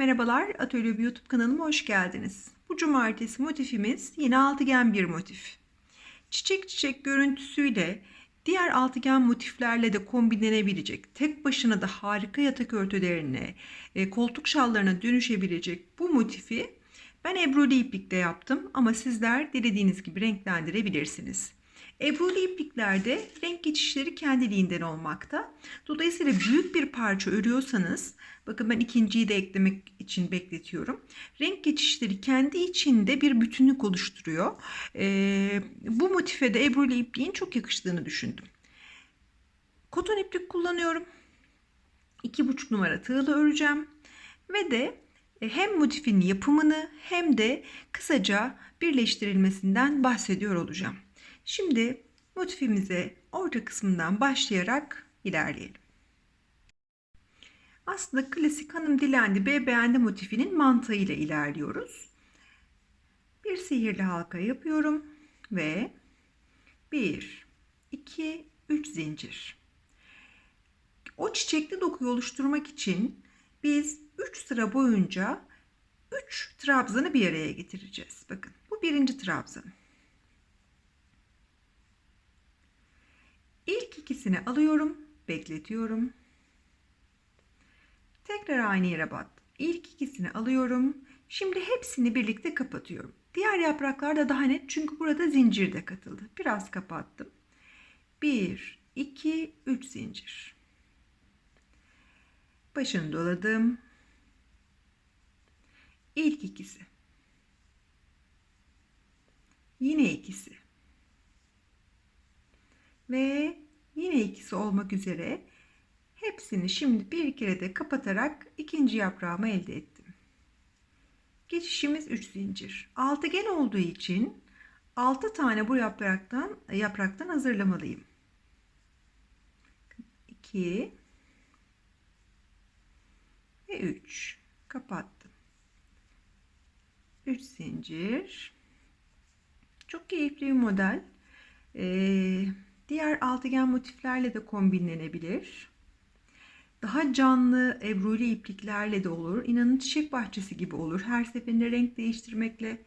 Merhabalar, Atölye YouTube kanalıma hoş geldiniz. Bu cumartesi motifimiz yine altıgen bir motif. Çiçek çiçek görüntüsüyle diğer altıgen motiflerle de kombinlenebilecek, tek başına da harika yatak örtülerine, e, koltuk şallarına dönüşebilecek bu motifi ben ebruli iplikle yaptım ama sizler dilediğiniz gibi renklendirebilirsiniz. Ebruli ipliklerde renk geçişleri kendiliğinden olmakta. Dolayısıyla büyük bir parça örüyorsanız, bakın ben ikinciyi de eklemek için bekletiyorum. Renk geçişleri kendi içinde bir bütünlük oluşturuyor. Ee, bu motife de Ebruli ipliğin çok yakıştığını düşündüm. Koton iplik kullanıyorum. 2,5 numara tığla öreceğim. Ve de e, hem motifin yapımını hem de kısaca birleştirilmesinden bahsediyor olacağım. Şimdi motifimize orta kısmından başlayarak ilerleyelim. Aslında klasik hanım dilendi B beğendi motifinin mantığıyla ilerliyoruz. Bir sihirli halka yapıyorum ve 1 2 3 zincir. O çiçekli dokuyu oluşturmak için biz 3 sıra boyunca 3 trabzanı bir araya getireceğiz. Bakın bu birinci trabzan. İlk ikisini alıyorum, bekletiyorum. Tekrar aynı yere bat. İlk ikisini alıyorum. Şimdi hepsini birlikte kapatıyorum. Diğer yapraklarda daha net çünkü burada zincir de katıldı. Biraz kapattım. 1, 2, 3 zincir. Başını doladım. İlk ikisi. Yine ikisi. Ve yine ikisi olmak üzere hepsini şimdi bir kere de kapatarak ikinci yaprağımı elde ettim. Geçişimiz 3 zincir. Altıgen olduğu için 6 tane bu yapraktan yapraktan hazırlamalıyım. 2 ve 3 kapattım. 3 zincir. Çok keyifli bir model. Ee, diğer altıgen motiflerle de kombinlenebilir. Daha canlı ebruli ipliklerle de olur. İnanın çiçek bahçesi gibi olur. Her seferinde renk değiştirmekle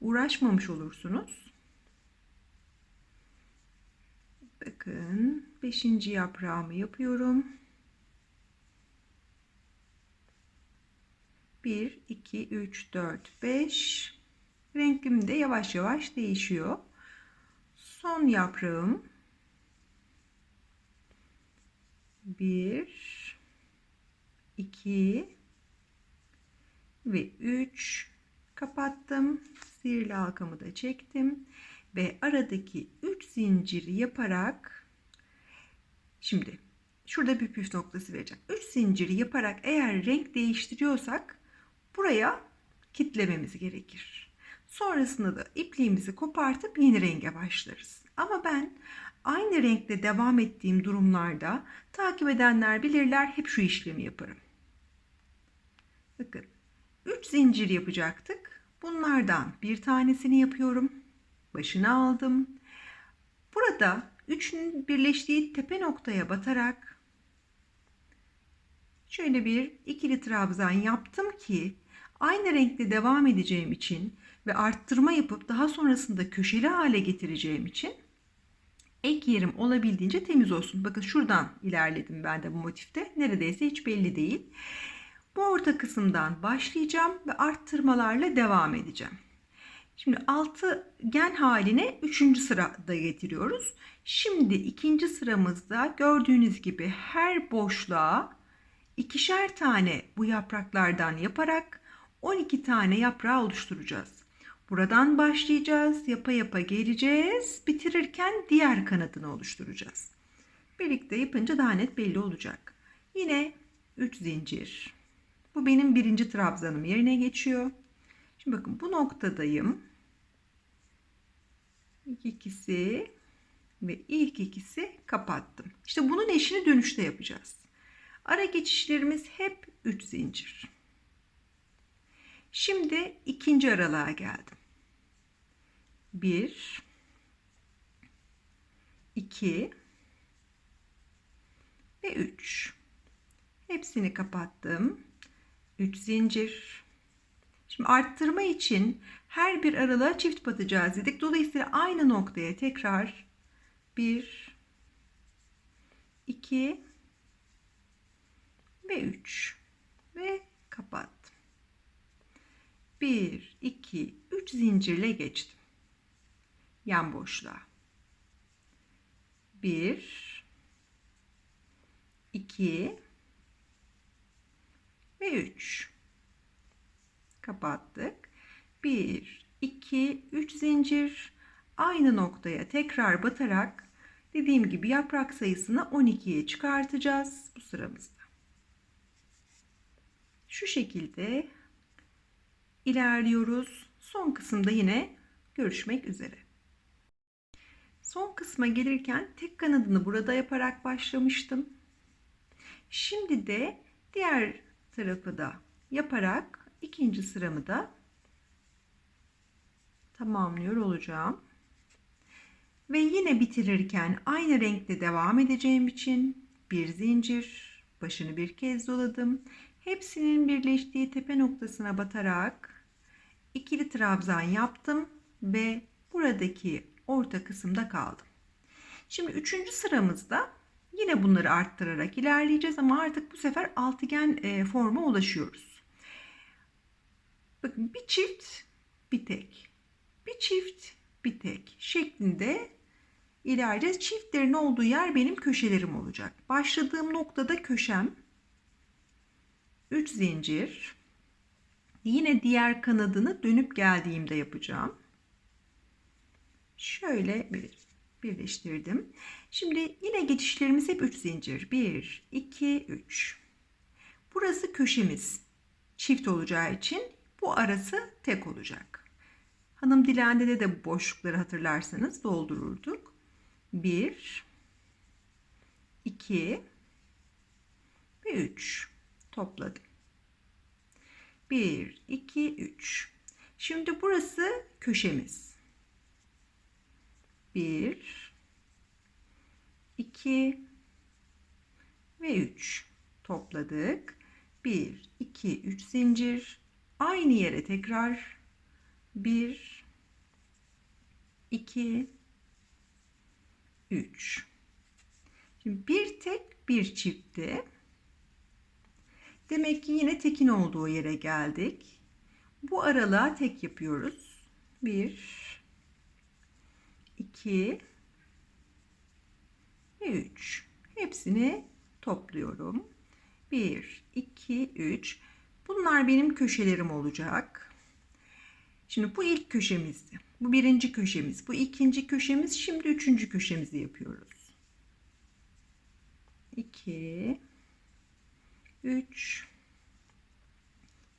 uğraşmamış olursunuz. Bakın 5. yaprağımı yapıyorum. 1, 2, 3, 4, 5. Renklim de yavaş yavaş değişiyor. Son yaprağım. 1, 2 ve 3 kapattım. Sihirli halkamı da çektim. Ve aradaki 3 zinciri yaparak şimdi şurada bir püf noktası vereceğim. 3 zinciri yaparak eğer renk değiştiriyorsak buraya kitlememiz gerekir. Sonrasında da ipliğimizi kopartıp yeni renge başlarız. Ama ben aynı renkle devam ettiğim durumlarda takip edenler bilirler hep şu işlemi yaparım. Bakın 3 zincir yapacaktık. Bunlardan bir tanesini yapıyorum. Başını aldım. Burada üçünün birleştiği tepe noktaya batarak şöyle bir ikili trabzan yaptım ki aynı renkle devam edeceğim için ve arttırma yapıp daha sonrasında köşeli hale getireceğim için ek yerim olabildiğince temiz olsun. Bakın şuradan ilerledim ben de bu motifte. Neredeyse hiç belli değil. Bu orta kısımdan başlayacağım ve arttırmalarla devam edeceğim. Şimdi altıgen haline üçüncü sırada getiriyoruz. Şimdi ikinci sıramızda gördüğünüz gibi her boşluğa ikişer tane bu yapraklardan yaparak 12 tane yaprağı oluşturacağız. Buradan başlayacağız. Yapa yapa geleceğiz. Bitirirken diğer kanadını oluşturacağız. Birlikte yapınca daha net belli olacak. Yine 3 zincir. Bu benim birinci trabzanım yerine geçiyor. Şimdi bakın bu noktadayım. İlk ikisi ve ilk ikisi kapattım. İşte bunun eşini dönüşte yapacağız. Ara geçişlerimiz hep 3 zincir. Şimdi ikinci aralığa geldim. 1 2 ve 3 hepsini kapattım 3 zincir. Şimdi arttırma için her bir aralığa çift batacağız dedik. Dolayısıyla aynı noktaya tekrar 1 2 ve 3 ve kapattım. 1 2 3 zincirle geçtim. Yan boşluğa. 1 2 ve 3 kapattık. 1 2 3 zincir aynı noktaya tekrar batarak dediğim gibi yaprak sayısını 12'ye çıkartacağız bu sıramızda. Şu şekilde ilerliyoruz. Son kısımda yine görüşmek üzere. Son kısma gelirken tek kanadını burada yaparak başlamıştım. Şimdi de diğer tarafı da yaparak ikinci sıramı da tamamlıyor olacağım. Ve yine bitirirken aynı renkte devam edeceğim için bir zincir başını bir kez doladım. Hepsinin birleştiği tepe noktasına batarak ikili trabzan yaptım ve buradaki orta kısımda kaldım. Şimdi üçüncü sıramızda yine bunları arttırarak ilerleyeceğiz ama artık bu sefer altıgen e, forma ulaşıyoruz. Bakın bir çift bir tek bir çift bir tek şeklinde ilerleyeceğiz. Çiftlerin olduğu yer benim köşelerim olacak. Başladığım noktada köşem 3 zincir yine diğer kanadını dönüp geldiğimde yapacağım. Şöyle bir birleştirdim. Şimdi yine geçişlerimiz hep 3 zincir. 1 2 3. Burası köşemiz. Çift olacağı için bu arası tek olacak. Hanım dilendede de bu boşlukları hatırlarsanız doldururduk. 1 2 ve 3 topladım. 1 2 3. Şimdi burası köşemiz. 1 2 ve 3 topladık. 1 2 3 zincir aynı yere tekrar 1 2 3 Şimdi bir tek bir çiftte demek ki yine tekin olduğu yere geldik. Bu aralığa tek yapıyoruz. 1 2 ve 3 hepsini topluyorum. 1 2 3 bunlar benim köşelerim olacak. Şimdi bu ilk köşemizdi. Bu birinci köşemiz. Bu ikinci köşemiz. Şimdi üçüncü köşemizi yapıyoruz. 2 3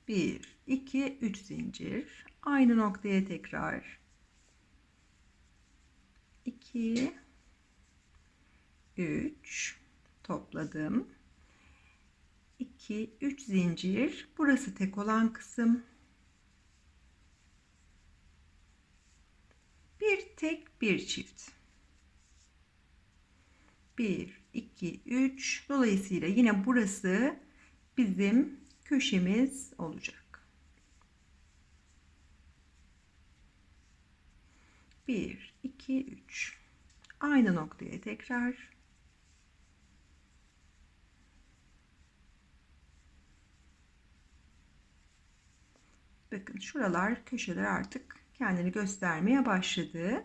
1 2 3 zincir. Aynı noktaya tekrar 2 3 topladım. 2 3 zincir. Burası tek olan kısım. Bir tek bir çift. 1 2 3 dolayısıyla yine burası bizim köşemiz olacak. 1 2 3 aynı noktaya tekrar Bakın şuralar köşeler artık kendini göstermeye başladı.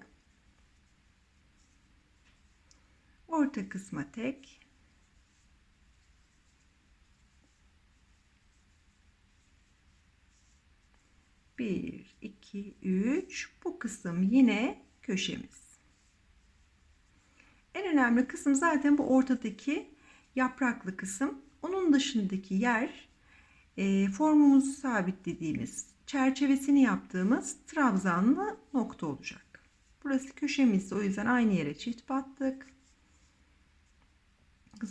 Orta kısma tek. Bir, iki, üç. Bu kısım yine köşemiz. En önemli kısım zaten bu ortadaki yapraklı kısım. Onun dışındaki yer e, formumuzu sabitlediğimiz çerçevesini yaptığımız trabzanlı nokta olacak. Burası köşemiz o yüzden aynı yere çift battık.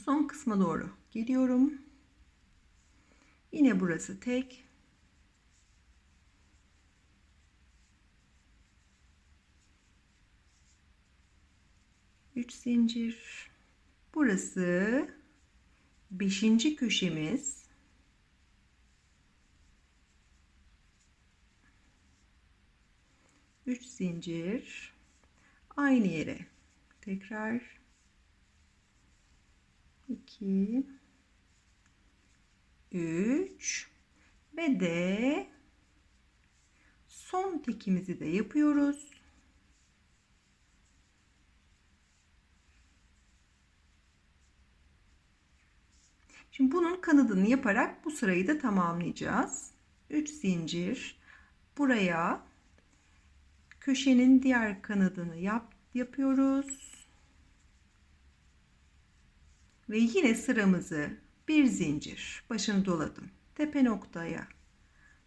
Son kısma doğru geliyorum. Yine burası tek. 3 zincir. Burası 5. köşemiz. Üç zincir aynı yere tekrar 2 3 ve de son tekimizi de yapıyoruz. Şimdi bunun kanadını yaparak bu sırayı da tamamlayacağız. 3 zincir buraya köşenin diğer kanadını yap, yapıyoruz. Ve yine sıramızı bir zincir başını doladım. Tepe noktaya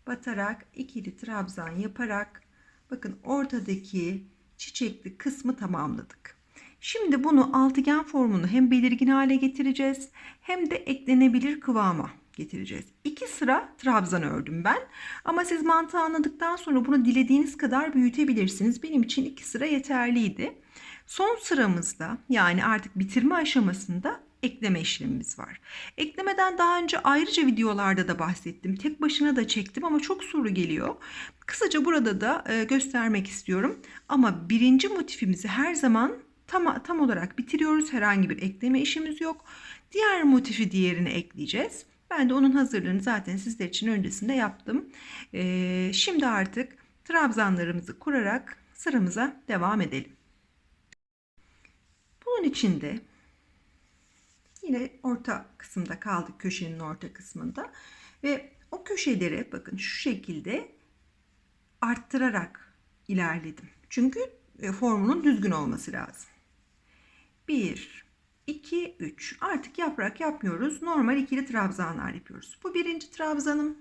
batarak ikili trabzan yaparak bakın ortadaki çiçekli kısmı tamamladık. Şimdi bunu altıgen formunu hem belirgin hale getireceğiz hem de eklenebilir kıvama getireceğiz. İki sıra trabzan ördüm ben. Ama siz mantığı anladıktan sonra bunu dilediğiniz kadar büyütebilirsiniz. Benim için iki sıra yeterliydi. Son sıramızda yani artık bitirme aşamasında ekleme işlemimiz var. Eklemeden daha önce ayrıca videolarda da bahsettim. Tek başına da çektim ama çok soru geliyor. Kısaca burada da e, göstermek istiyorum. Ama birinci motifimizi her zaman tam, tam olarak bitiriyoruz. Herhangi bir ekleme işimiz yok. Diğer motifi diğerine ekleyeceğiz. Ben de onun hazırlığını zaten sizler için öncesinde yaptım. Ee, şimdi artık trabzanlarımızı kurarak sıramıza devam edelim. Bunun için de yine orta kısımda kaldık köşenin orta kısmında ve o köşeleri bakın şu şekilde arttırarak ilerledim. Çünkü e, formunun düzgün olması lazım. 1 2 3 artık yaprak yapmıyoruz. Normal ikili trabzanlar yapıyoruz. Bu birinci trabzanım.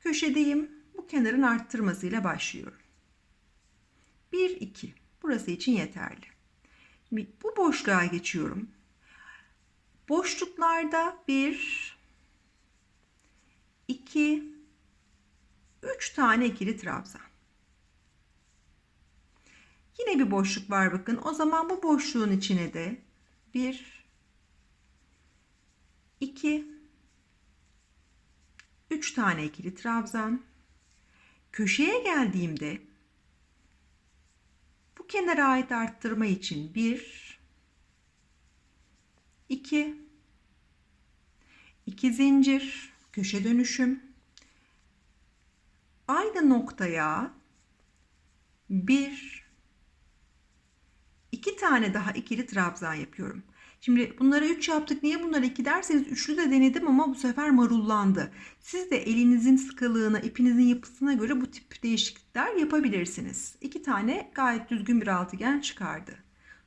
Köşedeyim. Bu kenarın arttırmasıyla başlıyorum. 1 2 burası için yeterli. Şimdi bu boşluğa geçiyorum. Boşluklarda 1 2 3 tane ikili trabzan. Yine bir boşluk var bakın. O zaman bu boşluğun içine de 1 2 3 tane ikili trabzan. Köşeye geldiğimde bu kenara ait arttırma için 1 2 2 zincir köşe dönüşüm aynı noktaya 1 2 tane daha ikili trabzan yapıyorum. Şimdi bunlara 3 yaptık. Niye bunlara 2 derseniz üçlü de denedim ama bu sefer marullandı. Siz de elinizin sıkılığına, ipinizin yapısına göre bu tip değişiklikler yapabilirsiniz. 2 tane gayet düzgün bir altıgen çıkardı.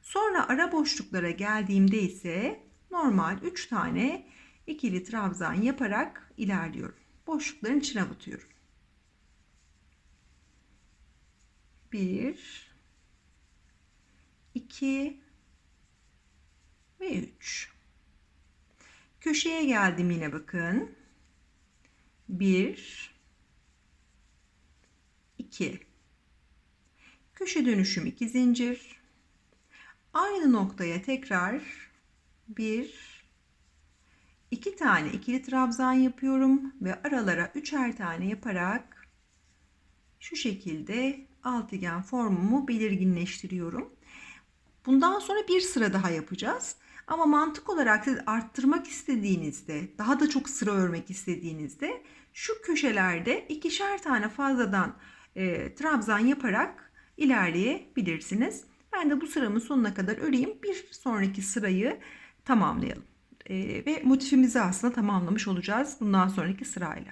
Sonra ara boşluklara geldiğimde ise normal 3 tane ikili trabzan yaparak ilerliyorum. Boşlukların içine batıyorum. 1 2 ve 3. Köşeye geldim yine bakın. 1 2 Köşe dönüşüm 2 zincir. Aynı noktaya tekrar 1 2 tane ikili trabzan yapıyorum ve aralara üçer tane yaparak şu şekilde altıgen formumu belirginleştiriyorum. Bundan sonra bir sıra daha yapacağız. Ama mantık olarak siz arttırmak istediğinizde, daha da çok sıra örmek istediğinizde şu köşelerde ikişer tane fazladan e, trabzan yaparak ilerleyebilirsiniz. Ben de bu sıramın sonuna kadar öreyim. Bir sonraki sırayı tamamlayalım. E, ve motifimizi aslında tamamlamış olacağız bundan sonraki sırayla.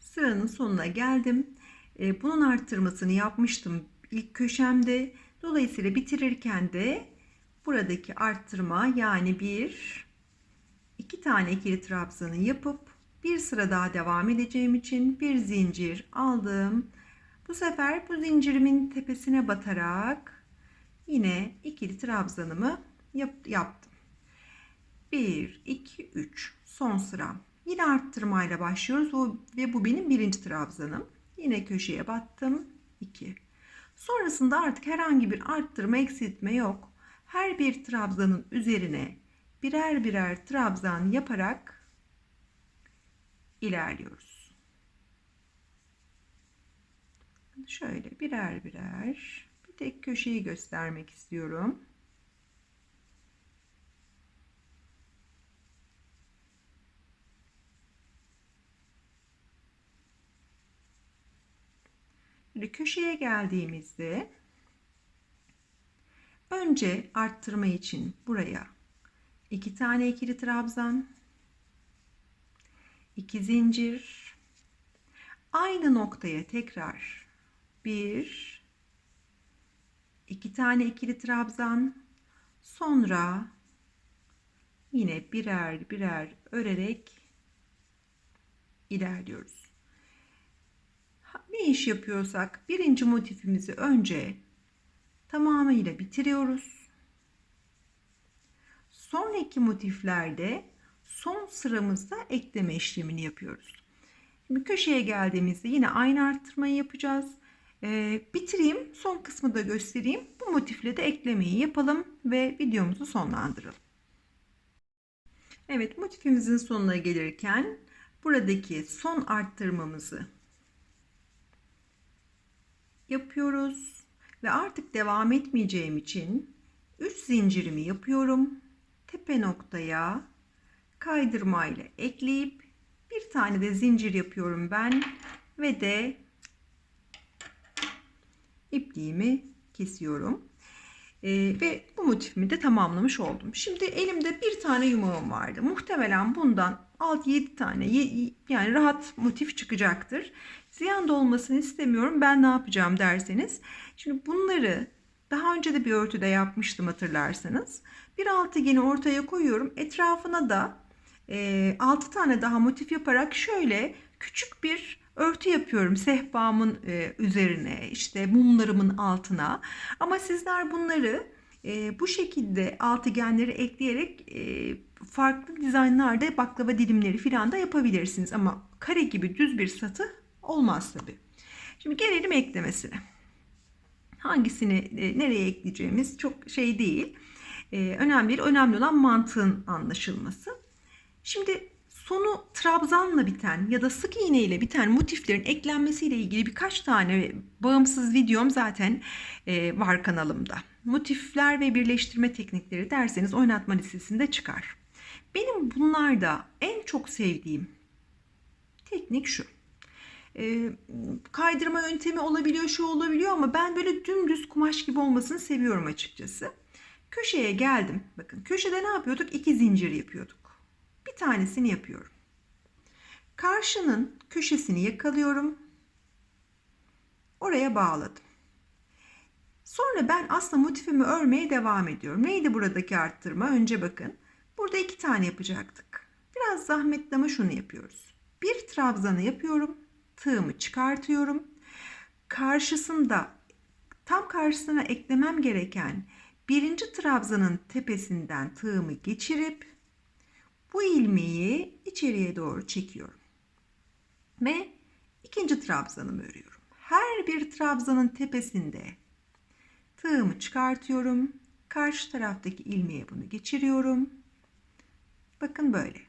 Sıranın sonuna geldim. E, bunun arttırmasını yapmıştım ilk köşemde. Dolayısıyla bitirirken de buradaki arttırma yani bir iki tane ikili trabzanı yapıp bir sıra daha devam edeceğim için bir zincir aldım. Bu sefer bu zincirimin tepesine batarak yine ikili trabzanımı yap, yaptım. 1 2 3 son sıram. Yine arttırmayla başlıyoruz ve bu benim birinci trabzanım. Yine köşeye battım. 2 Sonrasında artık herhangi bir arttırma eksiltme yok. Her bir trabzanın üzerine birer birer trabzan yaparak ilerliyoruz. şöyle birer birer bir tek köşeyi göstermek istiyorum. Şimdi köşeye geldiğimizde önce arttırma için buraya iki tane ikili trabzan, iki zincir, aynı noktaya tekrar bir, iki tane ikili trabzan, sonra yine birer birer örerek ilerliyoruz. Ne iş yapıyorsak birinci motifimizi önce tamamıyla bitiriyoruz. Sonraki motiflerde son sıramızda ekleme işlemini yapıyoruz. Şimdi köşeye geldiğimizde yine aynı arttırmayı yapacağız. Ee, bitireyim, son kısmı da göstereyim. Bu motifle de eklemeyi yapalım ve videomuzu sonlandıralım. Evet, motifimizin sonuna gelirken buradaki son arttırmamızı yapıyoruz ve artık devam etmeyeceğim için 3 zincirimi yapıyorum. Tepe noktaya kaydırma ile ekleyip bir tane de zincir yapıyorum ben ve de ipliğimi kesiyorum. Ee, ve bu motifimi de tamamlamış oldum. Şimdi elimde bir tane yumağım vardı. Muhtemelen bundan 6-7 tane yani rahat motif çıkacaktır. Ziyan da olmasını istemiyorum. Ben ne yapacağım derseniz. Şimdi bunları daha önce de bir örtüde yapmıştım hatırlarsanız. Bir altıgeni ortaya koyuyorum. Etrafına da e, 6 tane daha motif yaparak şöyle küçük bir örtü yapıyorum sehpamın e, üzerine işte mumlarımın altına ama sizler bunları e, bu şekilde altıgenleri ekleyerek e, farklı dizaynlarda baklava dilimleri filan da yapabilirsiniz ama kare gibi düz bir satı olmaz tabi. Şimdi gelelim eklemesine. Hangisini e, nereye ekleyeceğimiz çok şey değil. E, önemli değil. Önemli olan mantığın anlaşılması. Şimdi sonu trabzanla biten ya da sık iğne ile biten motiflerin eklenmesiyle ilgili birkaç tane bağımsız videom zaten e, var kanalımda. Motifler ve birleştirme teknikleri derseniz oynatma listesinde çıkar. Benim bunlarda en çok sevdiğim teknik şu. E, kaydırma yöntemi olabiliyor, şu olabiliyor ama ben böyle dümdüz kumaş gibi olmasını seviyorum açıkçası. Köşeye geldim. Bakın köşede ne yapıyorduk? İki zincir yapıyorduk. Tanesini yapıyorum. Karşının köşesini yakalıyorum. Oraya bağladım. Sonra ben aslında motifimi örmeye devam ediyorum. Neydi buradaki arttırma? Önce bakın. Burada iki tane yapacaktık. Biraz zahmetli ama şunu yapıyoruz. Bir trabzanı yapıyorum. Tığımı çıkartıyorum. Karşısında tam karşısına eklemem gereken birinci trabzanın tepesinden tığımı geçirip bu ilmeği içeriye doğru çekiyorum. Ve ikinci trabzanımı örüyorum. Her bir trabzanın tepesinde tığımı çıkartıyorum. Karşı taraftaki ilmeğe bunu geçiriyorum. Bakın böyle.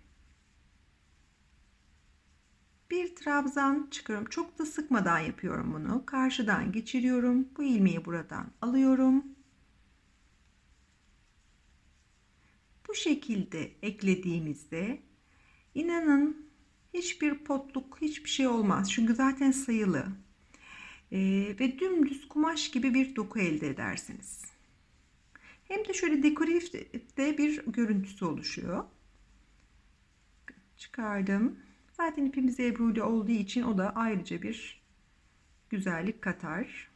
Bir trabzan çıkıyorum. Çok da sıkmadan yapıyorum bunu. Karşıdan geçiriyorum. Bu ilmeği buradan alıyorum. Bu şekilde eklediğimizde inanın hiçbir potluk, hiçbir şey olmaz. Çünkü zaten sayılı. Ee, ve dümdüz kumaş gibi bir doku elde edersiniz. Hem de şöyle dekoratif de bir görüntüsü oluşuyor. Çıkardım. Zaten ipimiz ebruli olduğu için o da ayrıca bir güzellik katar.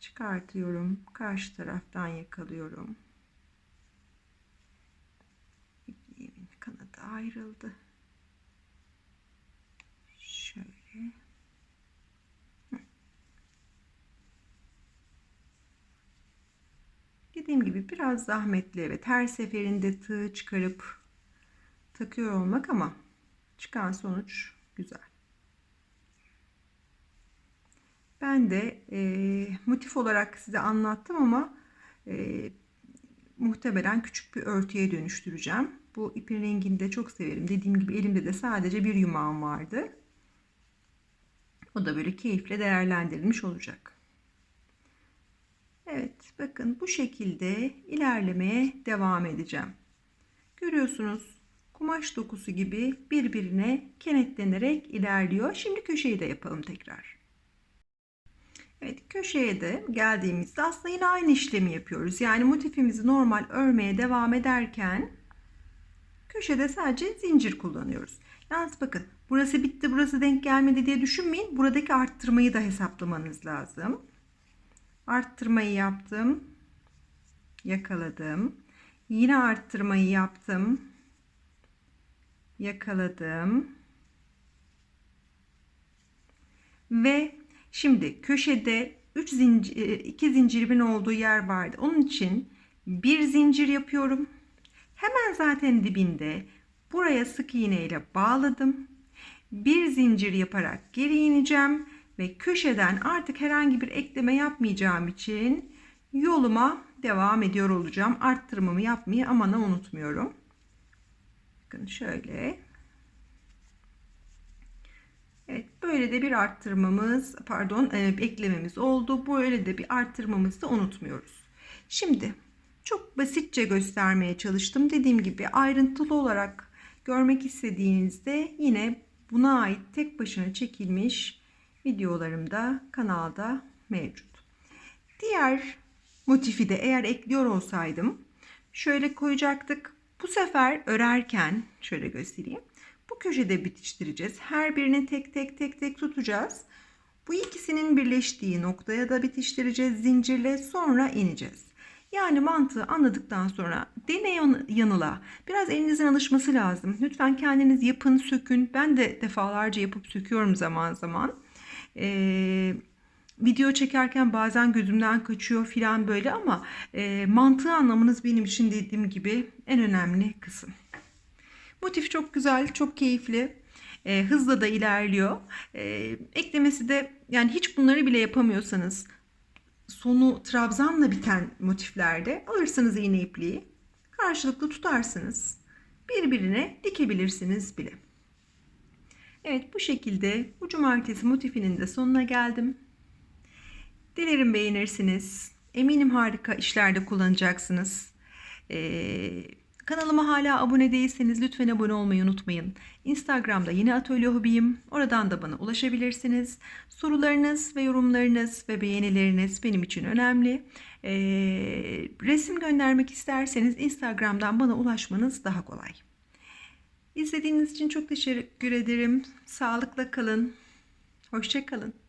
Çıkartıyorum. Karşı taraftan yakalıyorum. Ayrıldı. Şöyle. Dediğim gibi biraz zahmetli evet. Her seferinde tığ çıkarıp takıyor olmak ama çıkan sonuç güzel. Ben de e, motif olarak size anlattım ama e, muhtemelen küçük bir örtüye dönüştüreceğim. Bu ipin rengini de çok severim. Dediğim gibi elimde de sadece bir yumağım vardı. O da böyle keyifle değerlendirilmiş olacak. Evet bakın bu şekilde ilerlemeye devam edeceğim. Görüyorsunuz kumaş dokusu gibi birbirine kenetlenerek ilerliyor. Şimdi köşeyi de yapalım tekrar. Evet köşeye de geldiğimizde aslında yine aynı işlemi yapıyoruz. Yani motifimizi normal örmeye devam ederken köşede sadece zincir kullanıyoruz. Yalnız bakın burası bitti burası denk gelmedi diye düşünmeyin. Buradaki arttırmayı da hesaplamanız lazım. Arttırmayı yaptım. Yakaladım. Yine arttırmayı yaptım. Yakaladım. Ve şimdi köşede 3 zincir 2 zincirimin olduğu yer vardı. Onun için bir zincir yapıyorum. Hemen zaten dibinde buraya sık iğne ile bağladım. Bir zincir yaparak geri ineceğim ve köşeden artık herhangi bir ekleme yapmayacağım için yoluma devam ediyor olacağım. Arttırmamı yapmayı aman unutmuyorum. Bakın şöyle. Evet böyle de bir arttırmamız pardon e, eklememiz oldu. Böyle de bir arttırmamızı da unutmuyoruz. Şimdi çok basitçe göstermeye çalıştım. Dediğim gibi ayrıntılı olarak görmek istediğinizde yine buna ait tek başına çekilmiş videolarımda kanalda mevcut. Diğer motifi de eğer ekliyor olsaydım şöyle koyacaktık. Bu sefer örerken şöyle göstereyim. Bu köşede bitiştireceğiz. Her birini tek tek tek tek tutacağız. Bu ikisinin birleştiği noktaya da bitiştireceğiz zincirle sonra ineceğiz. Yani mantığı anladıktan sonra deney yanıla biraz elinizin alışması lazım. Lütfen kendiniz yapın, sökün. Ben de defalarca yapıp söküyorum zaman zaman. Ee, video çekerken bazen gözümden kaçıyor filan böyle ama e, mantığı anlamanız benim için dediğim gibi en önemli kısım. Motif çok güzel, çok keyifli. E, hızla da ilerliyor. E, eklemesi de yani hiç bunları bile yapamıyorsanız sonu trabzanla biten motiflerde alırsınız iğne ipliği. Karşılıklı tutarsınız. Birbirine dikebilirsiniz bile. Evet bu şekilde bu cumartesi motifinin de sonuna geldim. Dilerim beğenirsiniz. Eminim harika işlerde kullanacaksınız. Ee, kanalıma hala abone değilseniz lütfen abone olmayı unutmayın. Instagram'da yine Atölye Hobiyim. Oradan da bana ulaşabilirsiniz. Sorularınız ve yorumlarınız ve beğenileriniz benim için önemli. Ee, resim göndermek isterseniz Instagram'dan bana ulaşmanız daha kolay. İzlediğiniz için çok teşekkür ederim. Sağlıkla kalın. Hoşçakalın.